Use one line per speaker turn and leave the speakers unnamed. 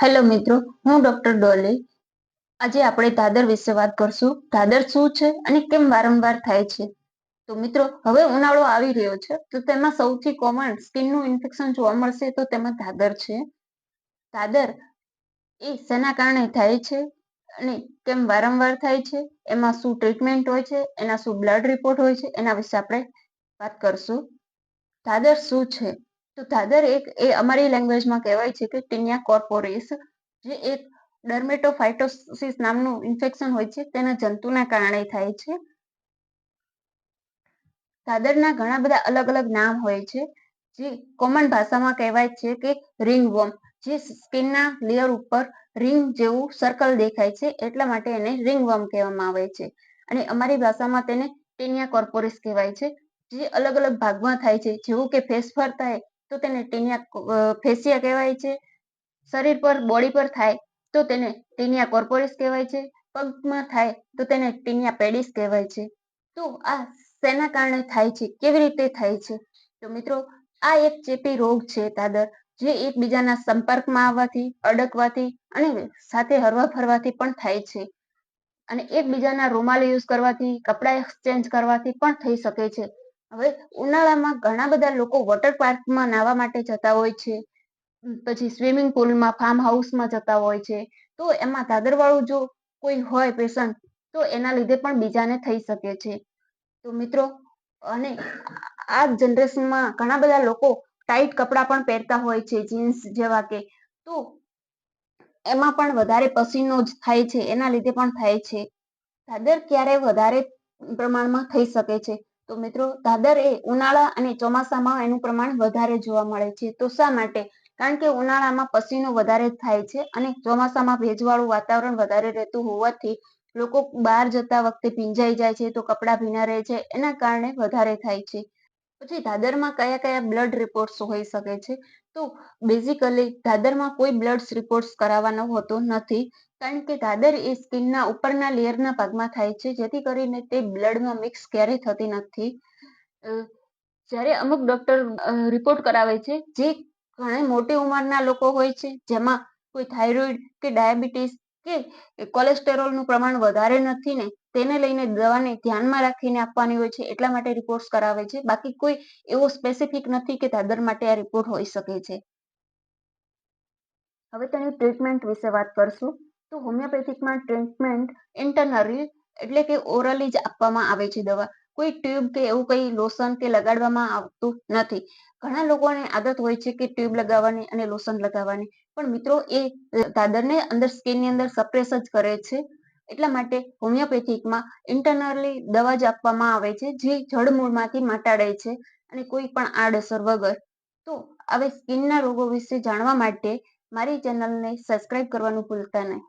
Hello મિત્રો, હું doctor ડોલી. આજે આપણે દાદર વિશે વાત કરશું. દાદર શું છે અને કેમ વારંવાર થાય છે? તો મિત્રો, હવે ઉનાળો આવી રહ્યો છે, તો તેમાં સૌથી કોમન સ્કિનનું ઇન્ફેક્શન જોવા મળશે તો તેમાં દાદર છે. દાદર એ શેના કારણે થાય છે અને કેમ વારંવાર થાય છે? એમાં શું ટ્રીટમેન્ટ હોય છે? એના શું બ્લડ રિપોર્ટ હોય છે? એના વિશે આપણે વાત કરશું. દાદર શું છે? તો દાદર એક એ અમારી લેંગ્વેજમાં કહેવાય છે કે ટીનિયા કોર્પોરેસ, જે એક ડર્મેટોફાઇટોસિસ નામનું ઇન્ફેક્શન હોય છે, તેના જંતુના કારણે થાય છે. દાદરના ઘણા બધા અલગ અલગ નામ હોય છે, જે કોમન ભાષામાં કહેવાય છે કે રિંગ વોર્મ જે સ્કિનના લેયર ઉપર રિંગ જેવું સર્કલ દેખાય છે, એટલા માટે એને રિંગ વોમ કહેવામાં આવે છે. અને અમારી ભાષામાં તેને ટેનિયા કોર્પોરિસ કહેવાય છે, જે અલગ અલગ ભાગમાં થાય છે, જેવું કે ફેસ પર થાય તો તેને ટેનિયા ફેસિયા કહેવાય છે. શરીર પર, બોડી પર થાય તો તેને ટીનિયા કોર્પોરિસ કહેવાય છે. પગમાં થાય તો તેને ટીનિયા પેડિસ કહેવાય છે. તો આ શેના કારણે થાય છે? કેવી રીતે થાય છે? તો મિત્રો, આ એક ચેપી રોગ છે, તાદર, જે એકબીજાના સંપર્કમાં આવવાથી, અડકવાથી અને સાથે હરવા ફરવાથી પણ થાય છે. અને એકબીજાના રૂમાલ યુઝ કરવાથી, કપડા એક્સચેન્જ કરવાથી પણ થઈ શકે છે. હવે ઉનાળામાં ઘણા બધા લોકો વોટર પાર્કમાં નાહવા માટે જતા હોય છે. પછી સ્વિમિંગ પુલમાં ફાર્મ હાઉસમાં જતા હોય છે. તો એમાં દાદરવાળું જો કોઈ હોય પેશન્ટ તો એના લીધે પણ બીજાને થઈ શકે છે. તો મિત્રો, અને આ જનરેશનમાં ઘણા બધા લોકો ટાઈટ કપડાં પણ પહેરતા હોય છે જીન્સ જેવા કે. તો એમાં પણ વધારે પસીનો જ થાય છે, એના લીધે પણ થાય છે. દાદર ક્યારે વધારે પ્રમાણમાં થઈ શકે છે? તો મિત્રો દાદર એ ઉનાળા અને ચોમાસામાં એનું પ્રમાણ વધારે જોવા મળે છે. તો શા માટે? કારણ કે ઉનાળામાં પસીનો વધારે થાય છે અને ચોમાસામાં ભેજવાળું વાતાવરણ વધારે રહેતું હોવાથી લોકો બહાર જતા વખતે ભીંજાઈ જાય છે, તો કપડાં ભીના રહે છે, એના કારણે વધારે થાય છે. પછી દાદરમાં કયા કયા બ્લડ રિપોર્ટ્સ હોઈ શકે છે? તો બેઝિકલી દાદરમાં કોઈ બ્લડ રિપોર્ટ્સ કરાવવાનો હોતો નથી, કારણ કે દાદર એ સ્કિનના ઉપરના લેયરના ભાગમાં થાય છે, જેથી કરીને તે બ્લડમાં મિક્સ ક્યારેય થતી નથી. જ્યારે અમુક ડોક્ટર રિપોર્ટ કરાવે છે, જે ઘણી મોટી ઉંમરના લોકો હોય છે, જેમાં કોઈ થાઇરોઇડ કે ડાયાબિટીસ કે કોલેસ્ટેરોલનું પ્રમાણ વધારે નથી ને તેને લઈને દવાને ધ્યાનમાં રાખીને આપવાની હોય છે, એટલા માટે રિપોર્ટ્સ કરાવે છે. બાકી કોઈ એવો સ્પેસિફિક નથી કે દાદર માટે આ રિપોર્ટ હોઈ શકે છે. હવે તેની ટ્રીટમેન્ટ વિશે વાત કરશું. તો હોમિયોપેથિકમાં ટ્રીટમેન્ટ ઇન્ટરનરી એટલે કે ઓરલી જ આપવામાં આવે છે દવા. કોઈ ટ્યુબ કે એવું કઈ લોશન કે લગાડવામાં આવતું નથી. ઘણા લોકોને આદત હોય છે કે ટ્યુબ લગાવવાની અને લોશન લગાવવાની. પણ મિત્રો, એ દાદરને અંદર સ્કિનની અંદર સપ્રેસ જ કરે છે. એટલા માટે હોમિયોપેથિકમાં ઇન્ટરનલી દવા જ આપવામાં આવે છે, જે જળમૂળમાંથી મટાડે છે અને કોઈ પણ આડઅસર વગર. તો હવે સ્કિનના રોગો વિશે જાણવા માટે મારી ચેનલને સબસ્ક્રાઇબ કરવાનું ભૂલતા નહીં.